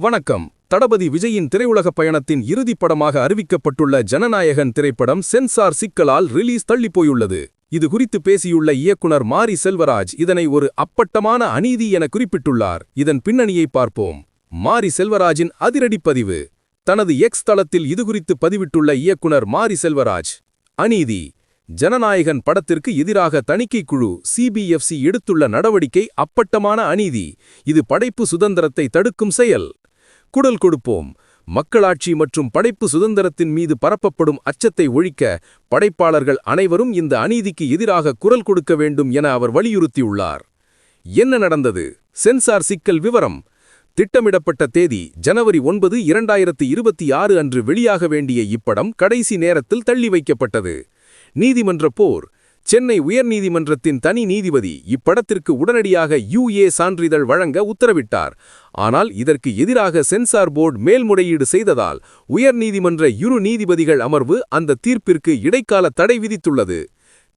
வணக்கம். தளபதி விஜயின் திரையுலகப் பயணத்தின் இறுதிப் படமாக அறிவிக்கப்பட்டுள்ள ஜனநாயகன் திரைப்படம் சென்சார் சிக்கலால் ரிலீஸ் தள்ளிப்போயுள்ளது. இது குறித்து பேசியுள்ள இயக்குனர் மாரி செல்வராஜ் இதனை ஒரு அப்பட்டமான அநீதி என குறிப்பிட்டுள்ளார். இதன் பின்னணியை பார்ப்போம். மாரி செல்வராஜின் அதிரடிப் பதிவு. தனது எக்ஸ் தளத்தில் இதுகுறித்து பதிவிட்டுள்ள இயக்குனர் மாரி செல்வராஜ் அநீதி ஜனநாயகன் படத்திற்கு எதிராக தணிக்கைக் குழு சிபிஎஃப்சி எடுத்துள்ள நடவடிக்கை அப்பட்டமான அநீதி. இது படைப்பு சுதந்திரத்தை தடுக்கும் செயல். குடல் கொடுப்போம். மக்களாட்சி மற்றும் படைப்பு சுதந்திரத்தின் மீது பரப்பப்படும் அச்சத்தை ஒழிக்க படைப்பாளர்கள் அனைவரும் இந்த அநீதிக்கு எதிராக குரல் கொடுக்க வேண்டும் என அவர் வலியுறுத்தியுள்ளார். என்ன நடந்தது? சென்சார் சிக்கல் விவரம். திட்டமிடப்பட்ட தேதி ஜனவரி ஒன்பது இரண்டாயிரத்து இருபத்தி ஆறு அன்று வெளியாக வேண்டிய இப்படம் கடைசி நேரத்தில் தள்ளி வைக்கப்பட்டது. நீதிமன்ற போர். சென்னை உயர்நீதிமன்றத்தின் தனி நீதிபதி இப்படத்திற்கு உடனடியாக யுஏ சான்றிதழ் வழங்க உத்தரவிட்டார். ஆனால் இதற்கு எதிராக சென்சார் போர்டு மேல்முறையீடு செய்ததால் உயர்நீதிமன்ற இரு நீதிபதிகள் அமர்வு அந்த தீர்ப்பிற்கு இடைக்கால தடை விதித்துள்ளது.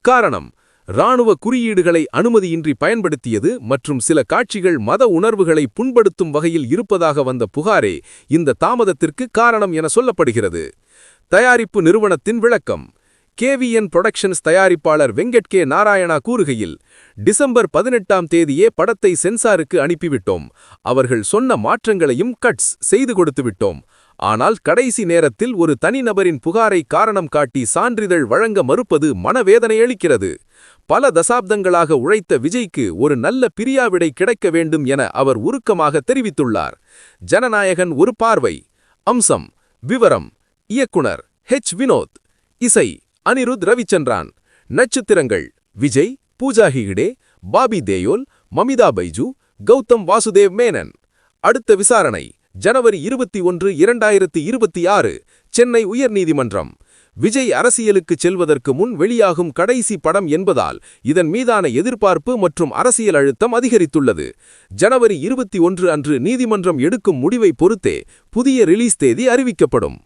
காரணம் இராணுவ குறியீடுகளை அனுமதியின்றி பயன்படுத்தியது மற்றும் சில காட்சிகள் மத உணர்வுகளை புண்படுத்தும் வகையில் இருப்பதாக வந்த புகாரே இந்த தாமதத்திற்கு காரணம் என சொல்லப்படுகிறது. தயாரிப்பு நிறுவனத்தின் விளக்கம் கேவிஎன் புரொடக்ஷன்ஸ் தயாரிப்பாளர் வெங்கட் கே. நாராயணா கூறுகையில் டிசம்பர் பதினெட்டாம் தேதியே படத்தை சென்சாருக்கு அனுப்பிவிட்டோம். அவர்கள் சொன்ன மாற்றங்களையும் கட்ஸ் செய்து கொடுத்துவிட்டோம் ஆனால் கடைசி நேரத்தில் ஒரு தனிநபரின் புகாரை காரணம் காட்டி சான்றிதழ் வழங்க மறுப்பது மனவேதனையளிக்கிறது பல தசாப்தங்களாக உழைத்த விஜய்க்கு ஒரு நல்ல பிரியாவிடை கிடைக்க வேண்டும் என அவர் உருக்கமாக தெரிவித்துள்ளார். ஜனநாயகன் ஒரு பார்வை. அம்சம். விவரம். இயக்குனர். ஹெச். வினோத். இசை. அனிருத் ரவிச்சந்திரான். நட்சத்திரங்கள் விஜய் பூஜா ஹிகிடே பாபி தேயோல் மமிதா பைஜு கௌதம் வாசுதேவ் மேனன். அடுத்த விசாரணை ஜனவரி இருபத்தி ஒன்று இரண்டாயிரத்தி இருபத்தி ஆறு சென்னை உயர்நீதிமன்றம். விஜய் அரசியலுக்கு செல்வதற்கு முன் வெளியாகும் கடைசி படம் என்பதால் இதன் மீதான எதிர்பார்ப்பு மற்றும் அரசியல் அழுத்தம் அதிகரித்துள்ளது. ஜனவரி இருபத்தி ஒன்று அன்று நீதிமன்றம் எடுக்கும் முடிவை பொறுத்தே புதிய ரிலீஸ் தேதி அறிவிக்கப்படும்.